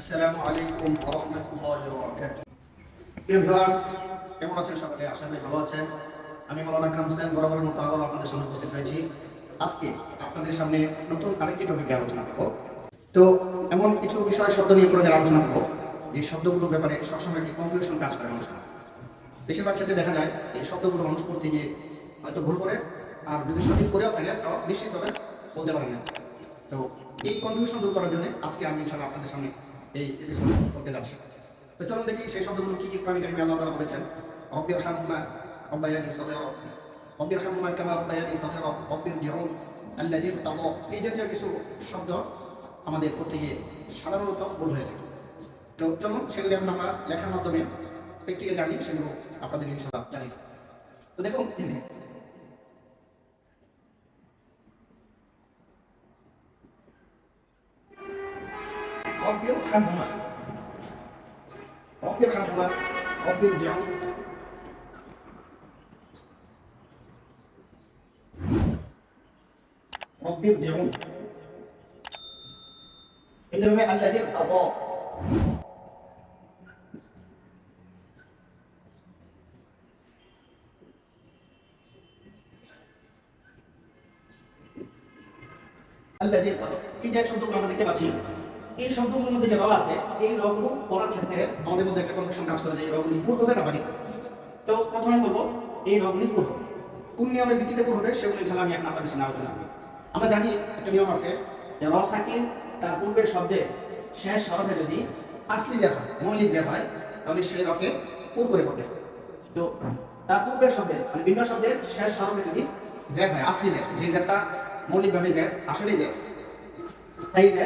আসসালামু আলাইকুম রাহমাতুল্লাহি ভিউয়ার্স, কেমন আছেন সকলে? আশা করি ভালো আছেন। আমি মাওলানা আকরাম হোসেন, বরাবরের মতো আবার আপনাদের সামনে উপস্থিত হয়েছি। আজকে আপনাদের সামনে নতুন আরেকটি টপিকে আলোচনা করব। তো এমন কিছু বিষয়, শব্দ নিয়ে করে আলোচনা করব, যে শব্দগুলোর ব্যাপারে সবসময় একটি কনফিউশন কাজ করে মানুষের? বেশিরভাগ ক্ষেত্রে দেখা যায়, এই শব্দগুলো মানুষ করতে গিয়ে হয়তো ভুল করে, আর যদি সঠিক করেও থাকে, তাও নিশ্চিতভাবে বলতে পারে না। তো এই কনফিউশন দূর করার জন্য আজকে আমি ইনশাআল্লাহ আপনাদের সামনে এই এপিসোড করতে যাচ্ছি। তো চলুন দেখি সেই শব্দগুলো কি কি কোরআন কারিমে আল্লাহ তাআলা বলেছেন। রব্বির হামহুমা রব্বায়ানি সগীরা রব্বির হামহুমা কামা রব্বায়ানি সগীরা রব্বির জিউন আল্লাযী তাদা এই জাতীয় কিছু শব্দ আমাদের গিয়ে সাধারণত ভুল হয়ে থাকে। তো চলুন সেগুলি এখন আমরা লেখার মাধ্যমে প্র্যাকটিক্যালি আমি সেগুলো আপনাদের ইনশাআল্লাহ জানি তো দেখুন رب ارحمهما رب ارحمهما رب ارجعون رب ارجعون إنما الذي ارتضى الذي ارتضى এই যে শব্দগুলো আমরা দেখতে পাচ্ছি এই শব্দগুলোর মধ্যে যে র আছে, এই রগুলো পড়ার ক্ষেত্রে আমাদের মধ্যে একটা কনফিউশন কাজ করে যে এই রগুলি পুর হবে না বাড়ি তো প্রথমে বলব, এই রগুলি পুর হবে কোন নিয়মের ভিত্তিতে পুর হবে সেগুলো ইনশাআল্লাহ আমি এখন আপনাদের সামনে আলোচনা করব। আমরা জানি একটা নিয়ম আছে যে র সাকিন তার পূর্বের শব্দে শেষ হরফে যদি আসলি যে হয়, মৌলিক যে হয়, তাহলে সেই রকে পুর করে পড়তে তো তার পূর্বের শব্দে মানে ভিন্ন শব্দের শেষ হরফে যদি যে হয় আসলি যে যে জেটা মৌলিকভাবে যে আসলে যে স্থায়ী যে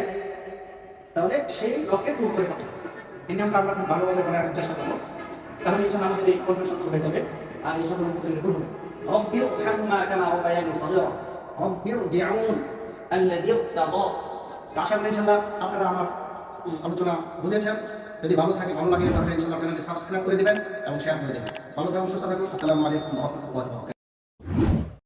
তাহলে সেই রকে দূর করে হবে। এই নিয়মটা আমরা খুব ভালোভাবে মনে রাখার চেষ্টা করব। তাহলে ইনশাআল্লাহ আমাদের এই কনফিউশন দূর হয়ে যাবে। আর এই সকল দূর হবে। রব্বির হামমা কামা রব্বায়ানি সগীরা রব্বির জিউন আল্লাযী ইত্তাদা আশা করি ইনশাআল্লাহ আপনারা আমার আলোচনা বুঝেছেন। যদি ভালো থাকে, ভালো লাগে, তাহলে ইনশাআল্লাহ চ্যানেলটি সাবস্ক্রাইব করে দিবেন এবং শেয়ার করে দেবেন। ভালো থাকুন, সুস্থ থাকুন। আসসালামু আলাইকুম ওয়া রাহমাতুল্লাহি ওয়া বারাকাতুহু।